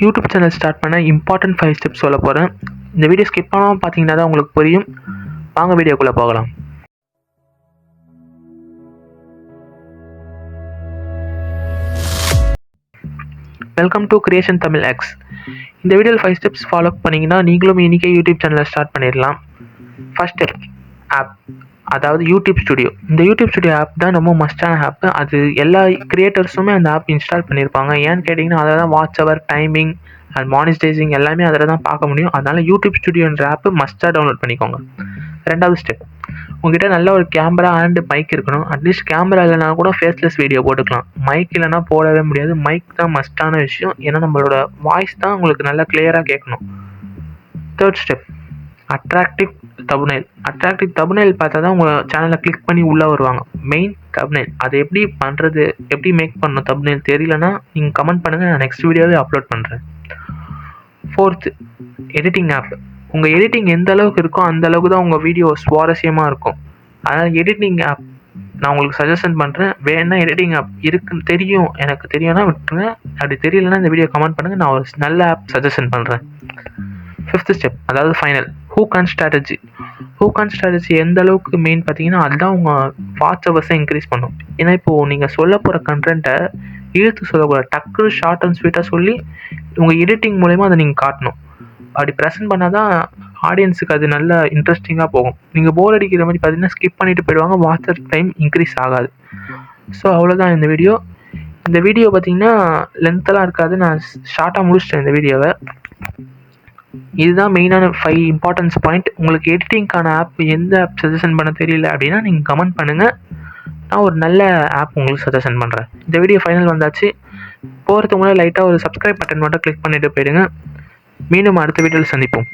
YouTube channel start பண்ண important five steps சொல்ல போகிறேன் இந்த வீடியோ ஸ்கிப் பண்ணாமல் பார்த்தீங்கன்னா தான் உங்களுக்கு புரியும். வாங்க வீடியோக்குள்ளே போகலாம். Welcome to creation Tamil X இந்த வீடியோவில் ஃபைவ் ஸ்டெப்ஸ் ஃபாலோ பண்ணிங்கன்னா நீங்களும் இன்றைக்கே யூடியூப் சேனலை ஸ்டார்ட் பண்ணிடலாம். ஃபஸ்ட் ஸ்டெப் ஆப் அதாவது யூடியூப் ஸ்டுடியோ இந்த யூடியூப் ஸ்டுடியோ ஆப் தான் ரொம்ப மஸ்டான ஆப் அது எல்லா கிரியேட்டர்ஸுமே அந்த ஆப் இன்ஸ்டால் பண்ணியிருப்பாங்க. ஏன்னு கேட்டிங்கன்னா அதில் தான் watch hour timing and monetising எல்லாமே அதில் தான் பார்க்க முடியும். அதனால் யூடியூப் ஸ்டுடியோன்ற ஆப்பு மஸ்ட்டாக டவுன்லோட் பண்ணிக்கோங்க. ரெண்டாவது ஸ்டெப் உங்ககிட்ட நல்ல ஒரு கேமரா அண்ட் மைக் இருக்கணும். அட்லீஸ்ட் கேமரா இல்லைனா கூட ஃபேஸ்லெஸ் வீடியோ போட்டுக்கலாம். மைக் இல்லைனா போடவே முடியாது. மைக் தான் மஸ்டான விஷயம். ஏன்னா நம்மளோட வாய்ஸ் தான் உங்களுக்கு நல்லா கிளியராக கேட்கணும். Third step attractive thumbnail attractive thumbnail பார்த்தா தான் உங்கள் சேனலை கிளிக் பண்ணி உள்ளே வருவாங்க. மெயின் தபுனைல் அது எப்படி பண்ணுறது எப்படி மேக் பண்ணணும் தபுனைல் தெரியலனா நீங்கள் கமெண்ட் பண்ணுங்கள் நான் நெக்ஸ்ட் வீடியோவே அப்லோட் பண்ணுறேன் ஃபோர்த்து எடிட்டிங் ஆப் உங்கள் எடிட்டிங் எந்த அளவுக்கு இருக்கோ அந்த அளவுக்கு தான் உங்கள் வீடியோ சுவாரஸ்யமாக இருக்கும். அதனால் எடிட்டிங் ஆப் நான் உங்களுக்கு சஜஷன் பண்ணுறேன் வேணா எடிட்டிங் ஆப் இருக்குன்னு தெரியும் எனக்கு தெரியும்னா விட்டுருங்க. அப்படி தெரியலனா இந்த வீடியோ கமெண்ட் பண்ணுங்கள் நான் ஒரு நல்ல ஆப் சஜஷன் பண்ணுறேன் ஃபிஃப்த் ஸ்டெப் அதாவது final hook and strategy hook and strategy எந்த அளவுக்கு மெயின் பார்த்தீங்கன்னா அதுதான் உங்கள் வாட்ச் அவர்ஸை இன்க்ரீஸ் பண்ணும். ஏன்னா இப்போது நீங்கள் சொல்ல போகிற கண்டென்ட்டை இழுத்து சொல்லக்கூடாது டக்கு ஷார்ட் அண்ட் ஸ்வீட்டாக சொல்லி உங்கள் எடிட்டிங் மூலயமா அதை நீங்கள் காட்டணும். அப்படி ப்ரெசென்ட் பண்ணால் தான் ஆடியன்ஸுக்கு அது நல்ல இன்ட்ரெஸ்டிங்காக போகும். நீங்கள் போர் அடிக்கிற மாதிரி பார்த்தீங்கன்னா ஸ்கிப் பண்ணிட்டு போயிடுவாங்க வாட்சர் டைம் இன்க்ரீஸ் ஆகாது. ஸோ அவ்வளோதான் இந்த வீடியோ இந்த வீடியோ பார்த்தீங்கன்னா லென்த்தெல்லாம் இருக்காது. நான் ஷார்ட்டாக முடிச்சிட்டேன் இந்த வீடியோவை இதுதான் மெயினான ஃபைவ் இம்பார்ட்டன்ஸ் பாயிண்ட் உங்களுக்கு எடிட்டிங்க்கான ஆப் எந்த ஆப் சஜஷன் பண்ண தெரியல அப்படின்னா நீங்கள் கமெண்ட் பண்ணுங்கள் நான் ஒரு நல்ல ஆப் உங்களுக்கு சஜஷன் பண்ணுறேன் இந்த வீடியோ ஃபைனல் வந்தாச்சு. போகிறதுக்கு முன்னாடி லைட்டாக ஒரு சப்ஸ்கிரைப் பட்டன் மட்டும் கிளிக் பண்ணிவிட்டு போயிடுங்க. மீண்டும் அடுத்த வீடியோவில் சந்திப்போம்.